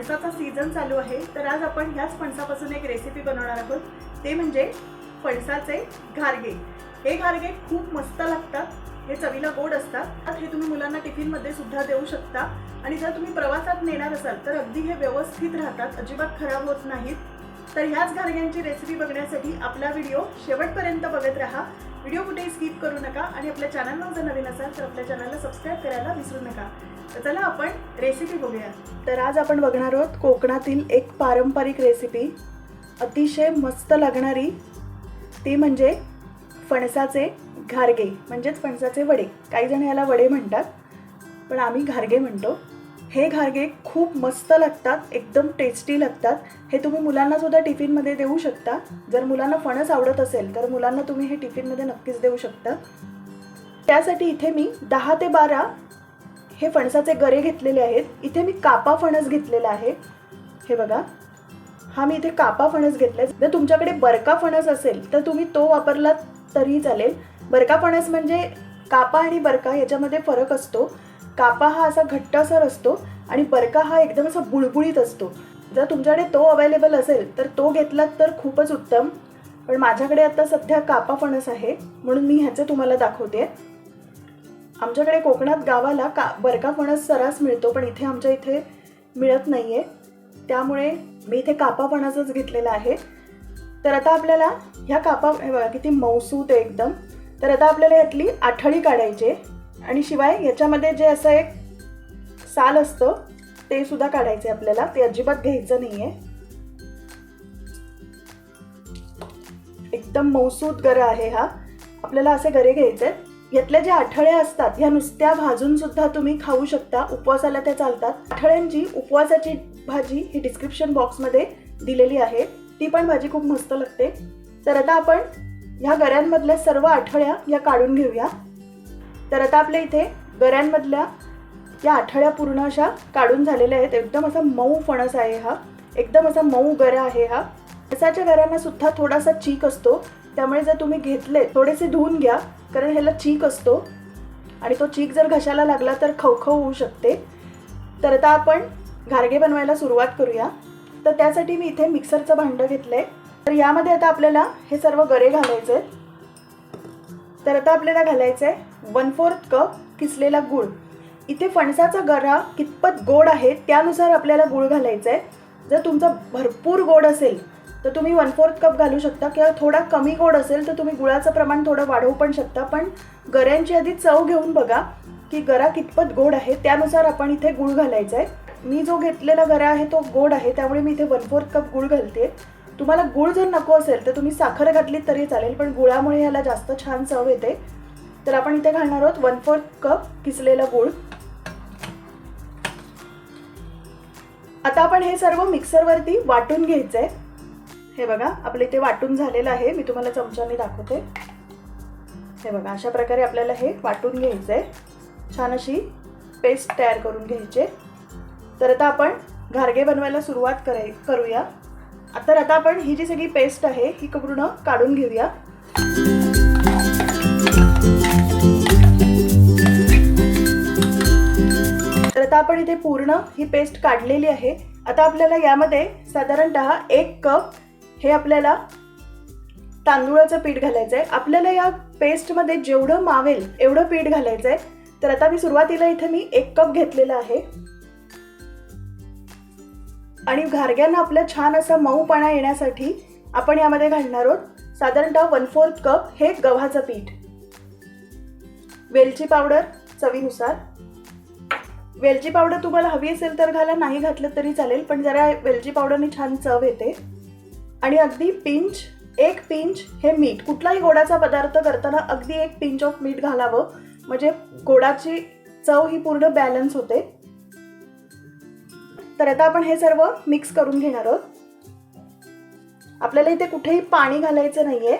फणसाचा season चालू आहे तर आज आपण ह्याच फणसापासून एक रेसिपी बनवणार आहोत. ते म्हणजे फणसाचे घारगे. हे घारगे खूप मस्त लागतात हे चवीला गोड असतात हे तुम्ही मुलांना टिफिनमध्ये सुद्धा देऊ शकता. आणि जर तुम्ही प्रवासात नेणार असाल तर अगदी हे व्यवस्थित राहतात अजिबात खराब होत नाहीत. तर ह्याच घारग्यांची रेसिपी बघण्यासाठी आपला व्हिडिओ शेवटपर्यंत बघत राहा. व्हिडिओ कुठेही स्किप करू नका आणि आपल्या चॅनलवर जर नवीन असाल तर आपल्या चॅनलला सबस्क्राईब करायला विसरू नका. तर चला आपण रेसिपी बघूया. तर आज आपण बघणार आहोत कोकणातील एक पारंपरिक रेसिपी अतिशय मस्त लागणारी ती म्हणजे फणसाचे घारगे म्हणजेच फणसाचे वडे. काही जण याला वडे म्हणतात पण आम्ही घारगे म्हणतो. हे घारगे खूप मस्त लागतात एकदम टेस्टी लागतात. हे तुम्ही मुलांना सुद्धा टिफिनमध्ये देऊ शकता. जर मुलांना फणस आवडत असेल तर मुलांना तुम्ही हे टिफिनमध्ये नक्कीच देऊ शकता. त्यासाठी इथे मी दहा ते बारा हे फणसाचे गरे घेतलेले आहेत. इथे मी कापा फणस घेतलेला आहे. हे बघा. हा मी इथे कापा फणस घेतलाय. जर तुमच्याकडे बरका फणस असेल तर तुम्ही तो वापरलात तरीही चालेल. बरका फणस म्हणजे कापा आणि बरका याच्यामध्ये फरक असतो. कापा हा असा घट्टसर असतो आणि बरका हा एकदम असा बुळबुळीत असतो. जर तुमच्याकडे तो अवेलेबल असेल तर तो घेतलात तर खूपच उत्तम. पण माझ्याकडे आता सध्या कापा फणस आहे म्हणून मी ह्याचे तुम्हाला दाखवते. आमच्याकडे कोकणात गावाला का बरका फणस सरास मिळतो पण इथे आमच्या इथे मिळत नाही आहे त्यामुळे मी इथे कापा फणसच घेतलेला आहे. तर आता आपल्याला ह्या कापा किती मौसूत आहे एकदम. तर आता आपल्याला यातली आठळी काढायची आहे. आणि शिवाय याच्यामध्ये जे असं एक साल असतं ते सुद्धा आहे आपल्याला. ते अजिबात घ्यायचं नाहीये. एकदम मौसूत गरं आहे हा. आपल्याला असे गरे घ्यायचे आहेत. यातल्या ज्या आठळ्या असतात ह्या नुसत्या भाजून सुद्धा तुम्ही खाऊ शकता. उपवासाला त्या चालतात. आठळ्यांची उपवासाची भाजी ही डिस्क्रिप्शन बॉक्समध्ये दिलेली आहे. ती पण भाजी खूप मस्त लागते. तर आता आपण ह्या गऱ्यांमधल्या सर्व आठळ्या या काढून घेऊया. तर आता आपल्या इथे गऱ्यांमधल्या या आठळ्या पूर्ण अशा काढून झालेल्या आहेत. एकदम असा मऊ फणस आहे हा. एकदम असा मऊ गरा आहे हा. फणसाच्या गऱ्यांना सुद्धा थोडासा चीक असतो. त्यामुळे जर तुम्ही घेतले थोडेसे धुवून घ्या. कारण ह्याला चीक असतो. आणि तो चीक जर घशाला लागला तर खवखव होऊ शकते. तर आता आपण घारगे बनवायला सुरुवात करूया. तर त्यासाठी मी इथे मिक्सरचं भांडं घेतलं आहे तर यामध्ये आता आपल्याला हे सर्व गरे घालायचे आहेत. तर आता आपल्याला घालायचं आहे वन फोर्थ कप किसलेला गूळ. इथे फणसाचा गरा कितपत गोड आहे त्यानुसार आपल्याला गूळ घालायचा आहे. जर तुमचा भरपूर गोड असेल तर तुम्ही वन फोर्थ कप घालू शकता. किंवा थोडा कमी गोड असेल तर तुम्ही गुळाचं प्रमाण थोडं वाढवू पण शकता. पण गऱ्यांची आधी चव घेऊन बघा की गरा कितपत गोड आहे. त्यानुसार आपण इथे गूळ घालायचा आहे मी जो घेतलेला गरा आहे तो गोड आहे. त्यामुळे मी इथे वन फोर्थ कप गूळ घालते तुम्हाला गूळ जर नको असेल तर तुम्ही साखर घातली तरी चालेल पण गुळामुळे ह्याला जास्त छान चव येते. तर आपण इथे घालणार आहोत वन फोर्थ कप किसलेला गूळ. आता आपण हे सर्व मिक्सरवरती वाटून घ्यायचं आहे हे बघा आपलं इथे वाटून झालेलं आहे. मी तुम्हाला चमच्याने दाखवते. हे बघा अशा प्रकारे आपल्याला हे वाटून घ्यायचं आहे छान अशी पेस्ट तयार करून घ्यायची. तर आता आपण घारगे बनवायला सुरुवात कराय करूया. तर आता आपण ही जी सगळी पेस्ट आहे ही पूर्ण काढून घेऊया. तर आता आपण इथे पूर्ण ही पेस्ट काढलेली आहे. आता आपल्याला यामध्ये साधारणतः एक कप हे आपल्याला तांदूळाचं पीठ घालायचं आहे आपल्याला या पेस्टमध्ये जेवढं मावेल एवढं पीठ घालायचं आहे तर आता मी सुरुवातीला इथे मी एक कप घेतलेला आहे. आणि घारग्यांना आपल्या छान असा मऊपणा येण्यासाठी आपण यामध्ये घालणार आहोत. साधारणतः वन फोर्थ कप हे गव्हाचं पीठ. वेलची पावडर चवीनुसार. वेलची पावडर तुम्हाला हवी असेल तर घाला नाही घातलं तरी चालेल पण जरा वेलची पावडरने छान चव येते. आणि अगदी पिंच एक पिंच हे मीठ कुठलाही गोडाचा पदार्थ करताना अगदी एक पिंच ऑफ मीठ घालावं. म्हणजे गोडाची चव ही पूर्ण बॅलन्स होते. तर आता आपण हे सर्व मिक्स करून घेणार आहोत. आपल्याला इथे कुठेही पाणी घालायचं नाहीये.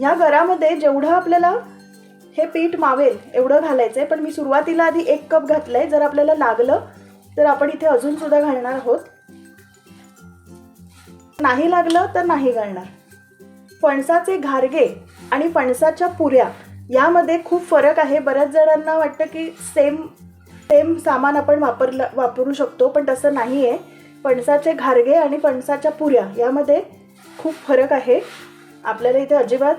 या घरामध्ये जेवढं आपल्याला हे पीठ मावेल एवढं घालायचंय. पण मी सुरुवातीला आधी एक कप घातलंय जर आपल्याला लागलं तर आपण इथे अजून सुद्धा घालणार आहोत. नाही लागलं तर नाही घालणार. फणसाचे घारगे आणि फणसाच्या पुऱ्या यामध्ये खूप फरक आहे. बऱ्याच जणांना वाटतं की सेम सेम सामान आपण वापरलं वापरू शकतो पण तसं नाही आहे फणसाचे घारगे आणि फणसाच्या पुऱ्या यामध्ये खूप फरक आहे. आपल्याला इथे अजिबात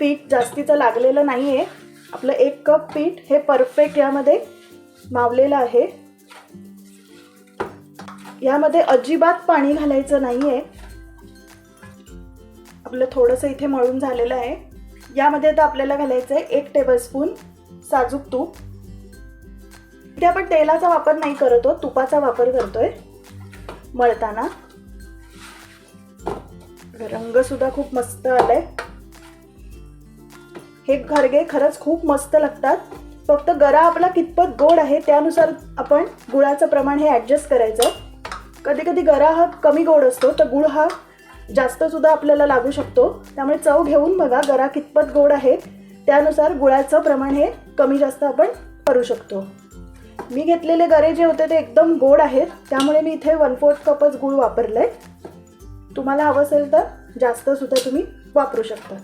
पीठ जास्तीचं लागलेलं नाही आहे आपलं एक कप पीठ हे परफेक्ट यामध्ये मावलेलं आहे. यामध्ये अजिबात पाणी घालायचं नाही आहे आपलं थोडंसं इथे मळून झालेलं आहे. यामध्ये आता आपल्याला घालायचं आहे एक टेबलस्पून साजूक तूप. इथे आपण तेलाचा वापर नाही करत आहोत तुपाचा वापर करतोय मळताना. रंग सुद्धा खूप मस्त आलाय. हे घरगे खरंच खूप मस्त लागतात. फक्त गरा आपला कितपत गोड आहे त्यानुसार आपण गुळाचं प्रमाण हे ॲडजस्ट करायचं. कधी कधी गरा हा कमी गोड असतो तर गुळ हा जास्त सुद्धा आपल्याला लागू शकतो. त्यामुळे चव घेऊन बघा गरा कितपत गोड आहे. त्यानुसार गुळाचं प्रमाण हे कमी जास्त आपण करू शकतो. मी घेतलेले गरे जे होते ते एकदम गोड आहेत. त्यामुळे मी इथे वन फोर्थ कपच गुळ आहे तुम्हाला हवं असेल तर जास्त सुद्धा तुम्ही वापरू शकता.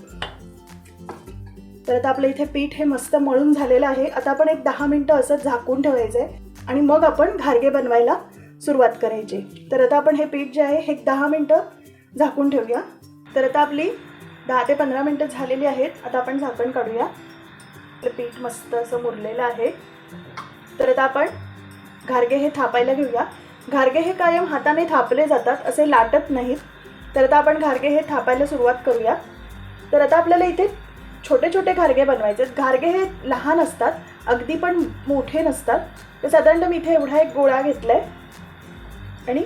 तर आता आपलं इथे पीठ हे मस्त मळून झालेलं आहे. आता आपण एक दहा मिनटं असं झाकून ठेवायचं आहे आणि मग आपण घारगे बनवायला सुरुवात करायची. तर आता आपण हे पीठ जे आहे हे एक दहा मिनटं झाकून ठेवूया. तर आता आपली दहा ते पंधरा मिनटं झालेली आहेत. आता आपण झाकण काढूया. तर पीठ मस्त असं मुरलेलं आहे. तर आता आपण घारगे हे थापायला घेऊया. घारगे हे कायम हाताने थापले जातात असे लाटत नाहीत. तर आता आपण घारगे हे थापायला सुरुवात करूया. तर आता आपल्याला इथे छोटे छोटे घारगे बनवायचे आहेत. घारगे हे लहान असतात अगदी पण मोठे नसतात. तर साधारणतः मी इथे एवढा एक गोळा घेतला आहे आणि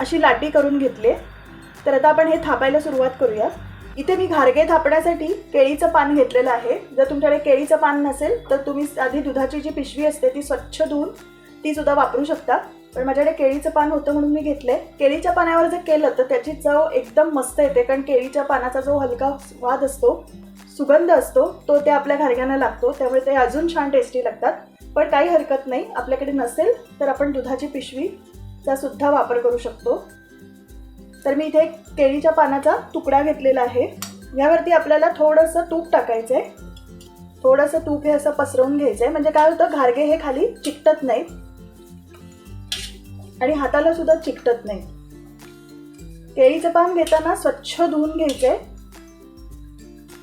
अशी लाटी करून घेतली तर आता आपण हे थापायला सुरुवात करूया. इथे मी घारगे थापण्यासाठी केळीचं पान घेतलेलं आहे. जर तुमच्याकडे केळीचं पान नसेल तर तुम्ही आधी दुधाची जी पिशवी असते ती स्वच्छ धुवून ती सुद्धा वापरू शकता. पण माझ्याकडे केळीचं पान होतं म्हणून मी घेतलं आहे केळीच्या पानावर जर केलं तर त्याची चव एकदम मस्त येते. कारण केळीच्या पानाचा जो हलका स्वाद असतो सुगंध असतो तो त्या आपल्या घारग्यांना लागतो. त्यामुळे ते अजून छान टेस्टी लागतात. पण काही हरकत नाही. आपल्याकडे नसेल तर आपण दुधाची पिशवी चा सुद्धा वापर करू शकतो. तर मी इथे एक केळीच्या पानाचा तुकडा घेतलेला आहे. यावरती आपल्याला थोडंसं तूप टाकायचं आहे थोडंसं तूप हे असं पसरवून घ्यायचं आहे म्हणजे काय होतं घारगे हे खाली चिकटत नाहीत. आणि हाताला सुद्धा चिकटत नाही केळीचं पान घेताना स्वच्छ धुवून घ्यायचं आहे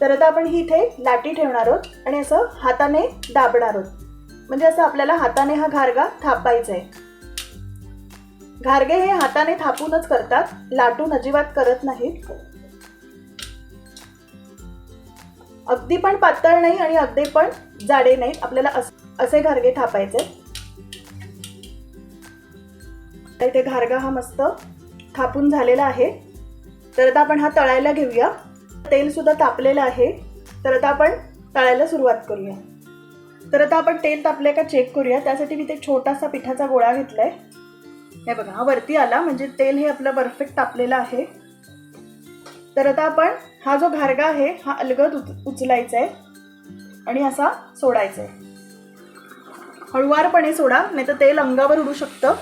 तर आता आपण ही इथे लाटी ठेवणार आहोत आणि असं हाताने दाबणार आहोत. म्हणजे असं आपल्याला हाताने हा घारगा थापायचा आहे घारगे हे हाताने थापूनच करतात लाटून अजिबात करत नाहीत. अगदी पण पातळ नाही आणि अगदी पण जाडे नाहीत. आपल्याला असे घारगे थापायचे. इथे घारगा हा मस्त थापून झालेला आहे. तर आता आपण हा तळायला घेऊया. तेल सुद्धा तापलेलं आहे. तर आता आपण तळायला सुरुवात करूया. तर आता आपण तेल तापले का चेक करूया. त्यासाठी मी ते छोटासा पिठाचा गोळा घेतलाय. हे बघा हा वरती आला म्हणजे तेल हे आपलं परफेक्ट तापलेलं आहे. तर आता आपण हा जो घारगा आहे हा अलगद उचलायचा आहे आणि असा सोडायचा आहे. हळुवारपणे सोडा नाही तर तेल अंगावर उडू शकतं.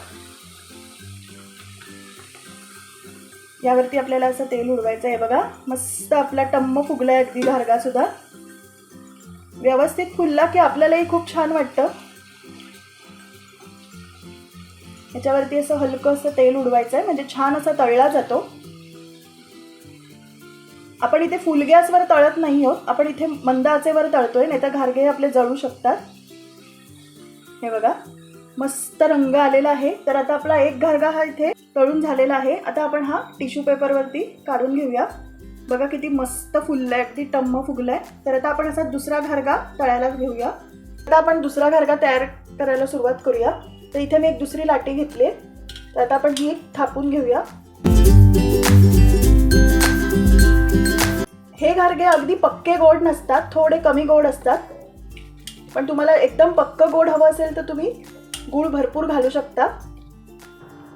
यावरती आपल्याला असं तेल उडवायचं आहे. बघा मस्त आपला टम्म फुगलाय अगदी घारगा सुद्धा व्यवस्थित फुलला की आपल्यालाही खूप छान वाटतं. याच्यावरती असं हलकं असं तेल उडवायचं आहे. म्हणजे छान असा तळला जातो. आपण इथे फुल गॅसवर तळत नाही आहोत. आपण इथे मंद आचेवर तळतोय नाही तर घारगे आपले जळू शकतात. हे बघा मस्त रंग आलेला आहे. तर आता आपला एक घारगा हा इथे तळून झालेला आहे. आता आपण हा टिश्यू पेपरवरती काढून घेऊया. बघा किती मस्त फुललाय अगदी टम्म फुगलाय. तर आता आपण असा दुसरा घारगा तळायला घेऊया. आता आपण दुसरा घारगा तयार करायला सुरुवात करूया. तर इथे मी एक दुसरी लाटी घेतली तर आता आपण ही थापून घेऊया. हे घारगे अगदी पक्के गोड नसतात थोडे कमी गोड असतात. पण तुम्हाला एकदम पक्क गोड हवं असेल तर तुम्ही गूळ भरपूर घालू शकता.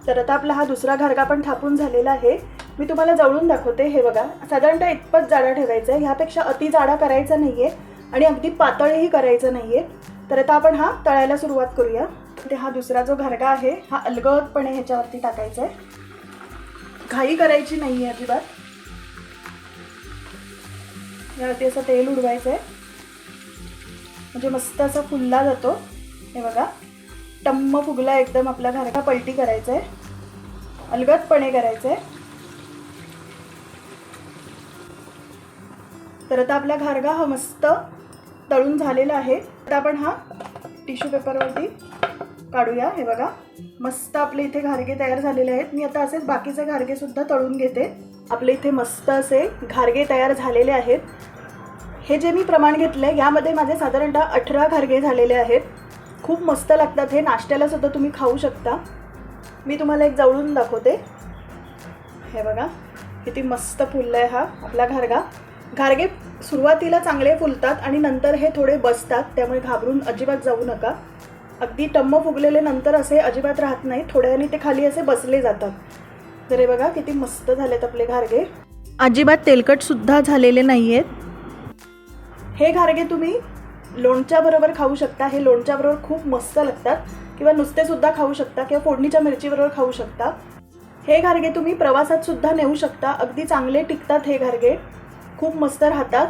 तर आता आपला हा दुसरा घारगा पण थापून झालेला आहे. मी तुम्हाला जवळून दाखवते हे बघा. साधारणतः इतपत जाडा ठेवायचा आहे. ह्यापेक्षा अति जाडा करायचा नाही आहे आणि अगदी पातळही करायचं नाही आहे तर आता आपण हा तळायला सुरुवात करूया. ते हा दुसरा जो घारगा आहे हा अलगदपणे ह्याच्यावरती टाकायचा आहे घाई करायची नाही आहे अजिबात. यावरती असं तेल उडवायचं आहे म्हणजे मस्त असा फुलला जातो. हे बघा. टम्म फुगला एकदम आपला घरगा पलटी करायचा आहे अलगदपणे करायचं आहे तर आता आपला घारगा हा मस्त तळून झालेला आहे. आता आपण हा टिश्यू पेपरवरती काढूया. हे बघा. मस्त आपले इथे घारगे तयार झालेले आहेत. मी आता असेच बाकीचे घारगे सुद्धा तळून घेते. आपले इथे मस्त असे घारगे तयार झालेले आहेत. हे जे मी प्रमाण घेतलं आहे यामध्ये माझे साधारणतः अठरा घारगे झालेले आहेत. खूप मस्त लागतात हे. नाश्त्याला सुद्धा तुम्ही खाऊ शकता. मी तुम्हाला एक जवळून दाखवते. हे बघा. किती मस्त फुललं आहे हा आपला घारगा. घारगे सुरुवातीला चांगले फुलतात आणि नंतर हे थोडे बसतात. त्यामुळे घाबरून अजिबात जाऊ नका. अगदी टम्म फुगलेले नंतर असे अजिबात राहत नाही. थोड्याने ते खाली असे बसले जातात. तर हे बघा किती मस्त झालेत आपले घारगे. अजिबात तेलकट सुद्धा झालेले नाही आहेत हे घारगे तुम्ही लोणच्या बरोबर खाऊ शकता. हे लोणच्या बरोबर खूप मस्त लागतात. किंवा नुसते सुद्धा खाऊ शकता किंवा फोडणीच्या मिरचीबरोबर खाऊ शकता. हे घारगे तुम्ही प्रवासात सुद्धा नेऊ शकता. अगदी चांगले टिकतात हे घारगे. खूप मस्त राहतात.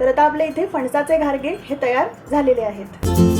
तर आता आपले इथे फणसाचे घारगे हे तयार झालेले आहेत.